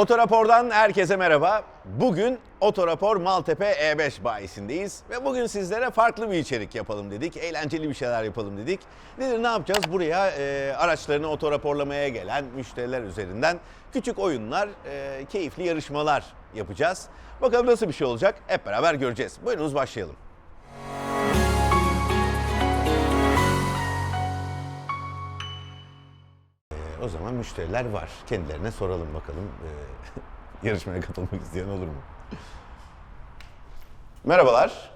Otorapor'dan herkese merhaba. Bugün Otorapor Maltepe E5 bayisindeyiz ve bugün sizlere farklı bir içerik yapalım dedik. Eğlenceli bir şeyler yapalım dedik. Nedir ne yapacağız? Buraya e, araçlarını otoraporlamaya gelen müşteriler üzerinden küçük oyunlar, e, keyifli yarışmalar yapacağız. Bakalım nasıl bir şey olacak? Hep beraber göreceğiz. Buyurunuz başlayalım. O zaman müşteriler var. Kendilerine soralım bakalım. e, yarışmaya katılmak isteyen olur mu? Merhabalar.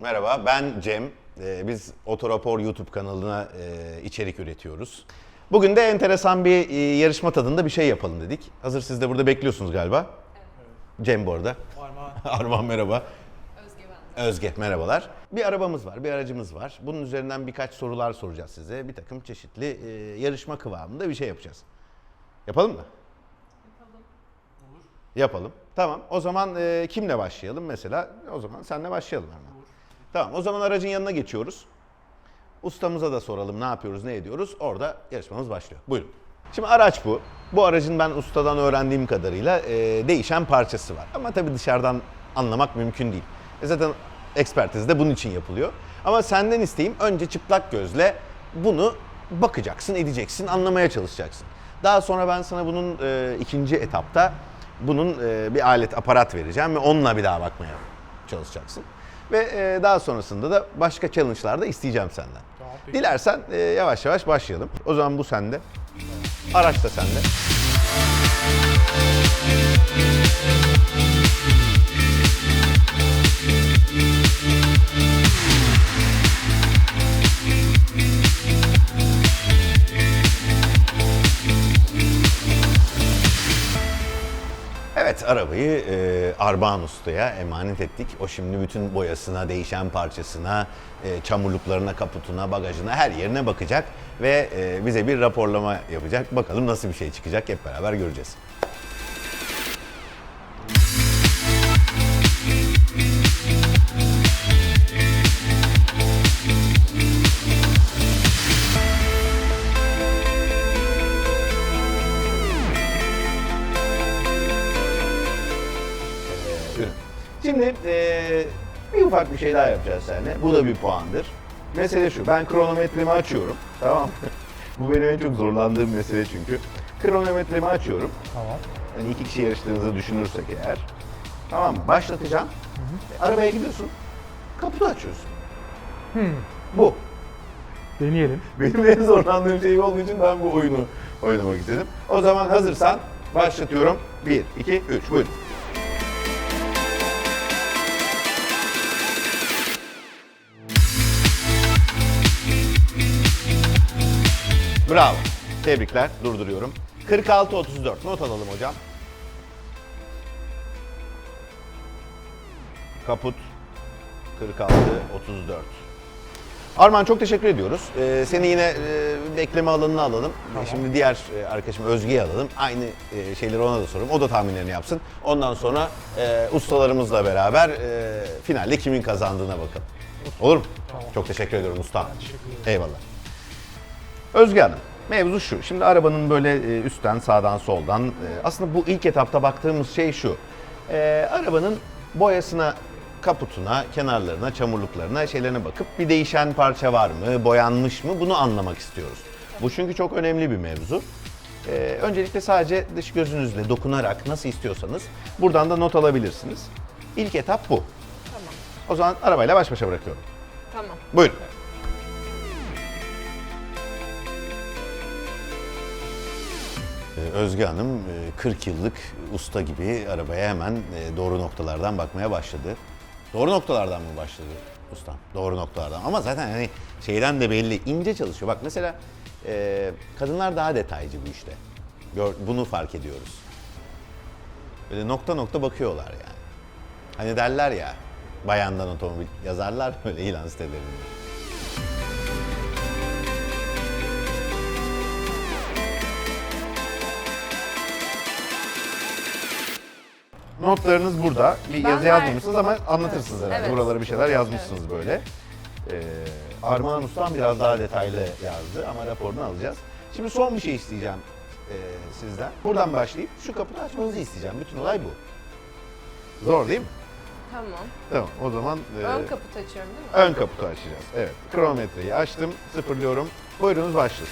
Merhaba. ben Cem. Ee, biz Otorapor YouTube kanalına e, içerik üretiyoruz. Bugün de enteresan bir e, yarışma tadında bir şey yapalım dedik. Hazır siz de burada bekliyorsunuz galiba. Cem bu arada. Armağan. Arman merhaba. Özge merhabalar. Bir arabamız var, bir aracımız var. Bunun üzerinden birkaç sorular soracağız size. Bir takım çeşitli e, yarışma kıvamında bir şey yapacağız. Yapalım mı? Yapalım. Tamam. O zaman e, kimle başlayalım mesela? O zaman senle başlayalım hemen. Tamam. O zaman aracın yanına geçiyoruz. Ustamıza da soralım ne yapıyoruz, ne ediyoruz. Orada yarışmamız başlıyor. Buyurun. Şimdi araç bu. Bu aracın ben ustadan öğrendiğim kadarıyla e, değişen parçası var. Ama tabii dışarıdan anlamak mümkün değil. E zaten ekspertiz de bunun için yapılıyor. Ama senden isteğim önce çıplak gözle bunu bakacaksın, edeceksin, anlamaya çalışacaksın. Daha sonra ben sana bunun e, ikinci etapta bunun e, bir alet, aparat vereceğim ve onunla bir daha bakmaya çalışacaksın. Ve e, daha sonrasında da başka challenge'lar da isteyeceğim senden. Tamam. Dilersen e, yavaş yavaş başlayalım. O zaman bu sende. Araç da sende. Evet arabayı e, Armağan Usta'ya emanet ettik. O şimdi bütün boyasına, değişen parçasına, e, çamurluklarına, kaputuna, bagajına her yerine bakacak ve e, bize bir raporlama yapacak. Bakalım nasıl bir şey çıkacak hep beraber göreceğiz. Şimdi eee, bir ufak bir şey daha yapacağız seninle. Bu da bir puandır. Mesele şu, ben kronometremi açıyorum. Tamam mı? Bu benim en çok zorlandığım mesele çünkü. Kronometremi açıyorum. Tamam. Hani iki kişi yarıştığınızı düşünürsek eğer. Tamam mı? Başlatacağım. E, Arabaya gidiyorsun. Kaputu açıyorsun. Bu. Deneyelim. Benim en zorlandığım şey olduğu için ben bu oyunu oynamak istedim. O zaman hazırsan başlatıyorum. 1, 2, 3. Buyurun. Bravo. Tebrikler. Durduruyorum. 46-34. Not alalım hocam. Kaput 46-34. Arman çok teşekkür ediyoruz. Ee, seni yine e, bekleme alanına alalım. Şimdi diğer e, arkadaşım Özge'yi alalım. Aynı e, şeyleri ona da soralım. O da tahminlerini yapsın. Ondan sonra e, ustalarımızla beraber e, finalde kimin kazandığına bakalım. Olur mu? Çok teşekkür ediyorum usta. teşekkür. Eyvallah. Özge Hanım, mevzu şu. Şimdi arabanın böyle e, üstten, sağdan, soldan. e, Aslında bu ilk etapta baktığımız şey şu. E, arabanın boyasına, kaputuna, kenarlarına, çamurluklarına, şeylerine bakıp bir değişen parça var mı, boyanmış mı bunu anlamak istiyoruz. Bu çünkü çok önemli bir mevzu. E, öncelikle sadece dış gözünüzle dokunarak nasıl istiyorsanız buradan da not alabilirsiniz. İlk etap bu. Tamam. O zaman arabayla baş başa bırakıyorum. Tamam. Buyurun. Özge Hanım e, 40 yıllık usta gibi arabaya hemen e, doğru noktalardan bakmaya başladı. Doğru noktalardan mı başladı ustam? Doğru noktalardan. Ama zaten hani şeyden de belli. ince çalışıyor. Bak mesela e, kadınlar daha detaycı bu işte. Bunu fark ediyoruz. Böyle nokta nokta bakıyorlar yani. Hani derler ya bayandan otomobil yazarlar böyle ilan sitelerinde. Notlarınız burada. Bir Ben yazı ver- yazmamışsınız ama anlatırsınız herhalde. Evet. Buralara bir şeyler yazmışsınız böyle. Ee, Armağan Ustam biraz daha detaylı yazdı ama raporunu alacağız. Şimdi son bir şey isteyeceğim e, sizden. Buradan başlayıp şu kapıyı açmanızı isteyeceğim. Bütün olay bu. Zor değil mi? Tamam. Tamam o zaman e, Ön kaput açıyorum değil mi? ön kaputu açacağız. Evet kronometreyi açtım sıfırlıyorum. Buyurunuz başlasın.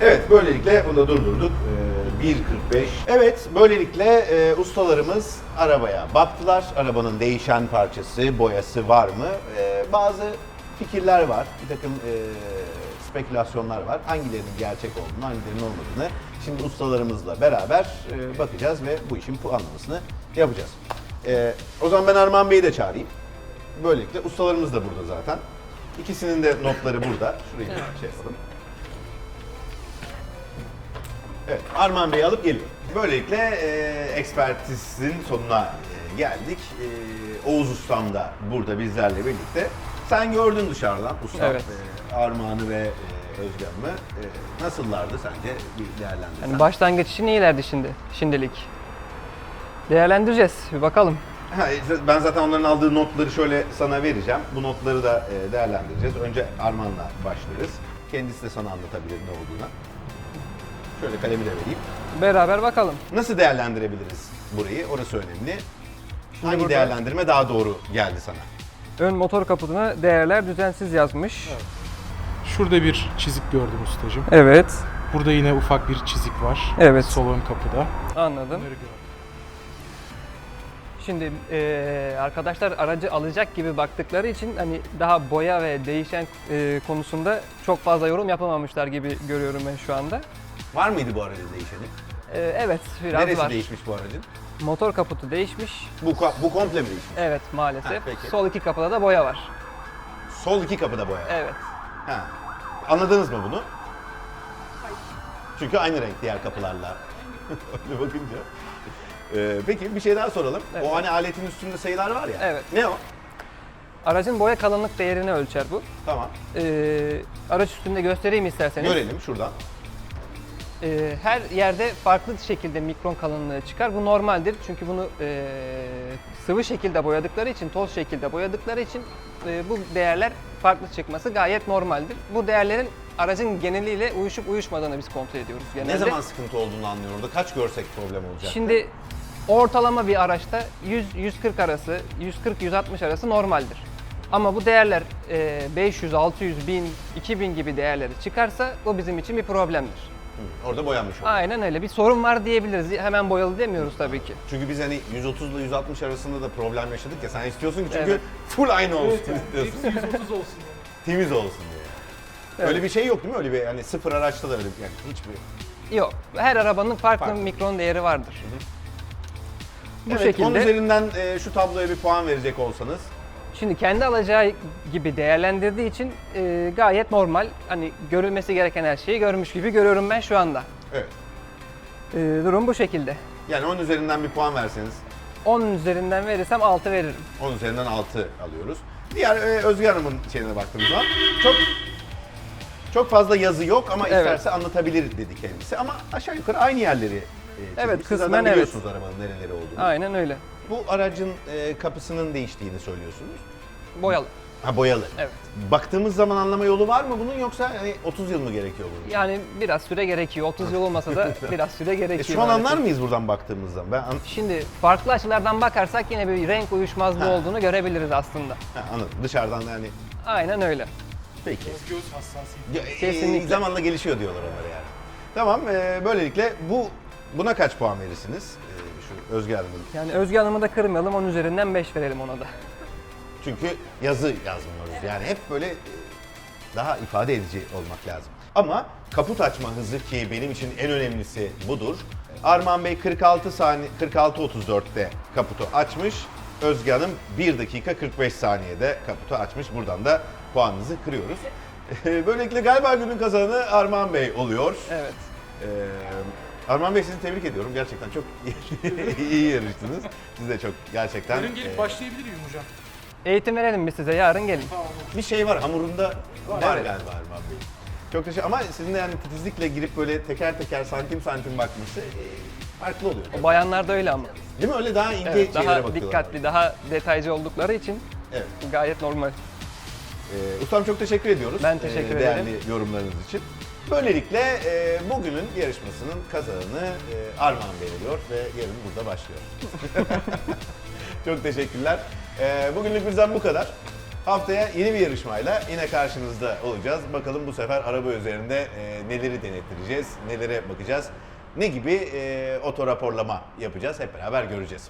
Evet, böylelikle bunu da durdurduk. Ee, 1.45. Evet, böylelikle e, ustalarımız arabaya baktılar. Arabanın değişen parçası, boyası var mı? Ee, bazı fikirler var, bir takım e, spekülasyonlar var. Hangilerinin gerçek olduğunu, hangilerinin olmadığını şimdi ustalarımızla beraber e, bakacağız ve bu işin puanlamasını yapacağız. Ee, o zaman ben Arman Bey'i de çağırayım. Böylelikle ustalarımız da burada zaten. İkisinin de notları burada. Şurayı bir şey yapalım. Evet, Arman Bey'i alıp geliyor. Böylelikle e, ekspertizin sonuna e, geldik. E, Oğuz Ustam da burada bizlerle birlikte. Sen gördün dışarıdan Ustam Evet. e, Armağan'ı ve e, Özgem'i. E, nasıllardı sence bir değerlendirsen? Yani başlangıç için iyilerdi şimdi, şimdilik. Değerlendireceğiz, bir bakalım. Ha, e, ben zaten onların aldığı notları şöyle sana vereceğim. Bu notları da e, değerlendireceğiz. Önce Arman'la başlarız. Kendisi de sana anlatabilir ne olduğunu. Şöyle kalemi de vereyim. Beraber bakalım. Nasıl değerlendirebiliriz burayı? Orası önemli. Hangi burada- değerlendirme daha doğru geldi sana? Ön motor kaputuna değerler düzensiz yazmış. Şurada bir çizik gördüm ustacığım. Evet, Burada yine ufak bir çizik var. Evet. Sol ön kapıda. anladım. Bunları gördüm. Şimdi eee, arkadaşlar aracı alacak gibi baktıkları için hani daha boya ve değişen eee, konusunda çok fazla yorum yapamamışlar gibi görüyorum ben şu anda. Var mıydı bu aracın değişeni? Eee, evet, biraz Neresi var. değişmiş bu aracın? Motor kaputu değişmiş. Bu, bu komple mi değişmiş? Evet, maalesef. Peki. Sol iki kapıda da boya var. Sol iki kapıda boya. Evet. Ha. Anladınız mı bunu? Çünkü aynı renk diğer kapılarla. Öyle bakınca. Ee, peki bir şey daha soralım. Evet. O hani aletin üstünde sayılar var ya. Evet. Ne o? Aracın boya kalınlık değerini ölçer bu. Tamam. Ee, araç üstünde göstereyim isterseniz. Görelim şuradan. Ee, her yerde farklı şekilde mikron kalınlığı çıkar. Bu normaldir çünkü bunu e, sıvı şekilde boyadıkları için, toz şekilde boyadıkları için e, bu değerler farklı çıkması gayet normaldir. Bu değerlerin aracın geneliyle uyuşup uyuşmadığını biz kontrol ediyoruz genelde. Ne zaman sıkıntı olduğunu anlıyor orada. Kaç görsek problem olacak? Şimdi ortalama bir araçta 100-140 arası, 140-160 arası normaldir. Ama bu değerler e, 500, 600, 1000, 2000 gibi değerleri çıkarsa bu bizim için bir problemdir. Hı, Orada boyanmış oluyor. Aynen öyle. Bir sorun var diyebiliriz. Hemen boyalı demiyoruz tabii ki. Çünkü biz hani 130 ile 160 arasında da problem yaşadık ya. Sen istiyorsun ki çünkü Evet. full aynı olsun istiyorsun. hepsi 130 olsun. Temiz olsun diye. Evet. Öyle bir şey yok değil mi? Öyle bir hani sıfır araçta da öyle bir yani hiçbir. Yok. Her arabanın farklı, Farklı. mikron değeri vardır. Bu evet, şekilde. 10 üzerinden e, şu tabloya bir puan verecek olsanız. Şimdi kendi alacağı gibi değerlendirdiği için e, gayet normal. Hani görülmesi gereken her şeyi görmüş gibi görüyorum ben şu anda. Evet. E, durum bu şekilde. Yani 10 üzerinden bir puan verseniz 10 üzerinden verirsem 6 veririm. 10 üzerinden 6 alıyoruz. Diğer e, Özge Hanım'ın şeyine baktığımız zaman çok çok fazla yazı yok ama Evet. isterse anlatabilir dedi kendisi. Ama aşağı yukarı aynı yerleri e. Evet, kısmen zaten evet. biliyorsunuz arabanın nereleri olduğunu. Aynen öyle. Bu aracın e, kapısının değiştiğini söylüyorsunuz. Boyalı. Ha boyalı. Evet. Baktığımız zaman anlama yolu var mı bunun yoksa hani 30 yıl mı gerekiyor bunun? Yani biraz süre gerekiyor. 30 yıl olmasa da biraz süre E, gerekiyor. şu an maalesef. anlar mıyız buradan baktığımız zaman? Ben an- Şimdi farklı açılardan bakarsak yine bir renk uyuşmazlığı Ha. olduğunu görebiliriz aslında. ha, anladım. Dışarıdan da hani Aynen öyle. peki. Göz hassasiyeti. Ya, e, Kesinlikle. zamanla gelişiyor diyorlar onlara yani. Tamam, e, böylelikle bu buna kaç puan verirsiniz? E, şu Özge Hanım'ın. Yani Özge Hanım'ı da kırmayalım. 10 üzerinden 5 verelim ona da. Çünkü yazı yazmıyoruz. Yani hep böyle daha ifade edici olmak lazım. Ama kaput açma hızı ki benim için en önemlisi budur. Arman Bey 46 saniye 46 34'te kaputu açmış. Özge Hanım 1 dakika 45 saniyede kaputu açmış. Buradan da puanınızı kırıyoruz. Böylelikle galiba günün kazananı Arman Bey oluyor. Evet. Ee, Arman Bey sizi tebrik ediyorum. Gerçekten çok iyi yarıştınız. Siz de çok gerçekten Yarın gelip e, başlayabilir miyim hocam? Eğitim verelim biz size. Yarın gelin. Bir şey var hamurunda var, Evet. galiba Bey. Çok teşekkür ama sizin de yani titizlikle girip böyle teker teker santim santim bakması e, farklı oluyor. O bayanlarda öyle ama. Değil mi? Öyle daha ince Evet, şeylere daha bakıyorlar. dikkatli, daha detaycı oldukları için Evet. gayet normal. Ee, ustam çok teşekkür ediyoruz. Ben teşekkür ee, ederim. Değerli yorumlarınız için. Böylelikle e, bugünün yarışmasının kazananı e, Armağan veriliyor ve yarın burada başlıyor. çok teşekkürler. Ee, bugünlük bizden bu kadar. Haftaya yeni bir yarışmayla yine karşınızda olacağız. Bakalım bu sefer araba üzerinde e, neleri denettireceğiz, nelere bakacağız, ne gibi e, otoraporlama yapacağız hep beraber göreceğiz.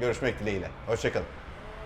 Görüşmek dileğiyle. Hoşçakalın.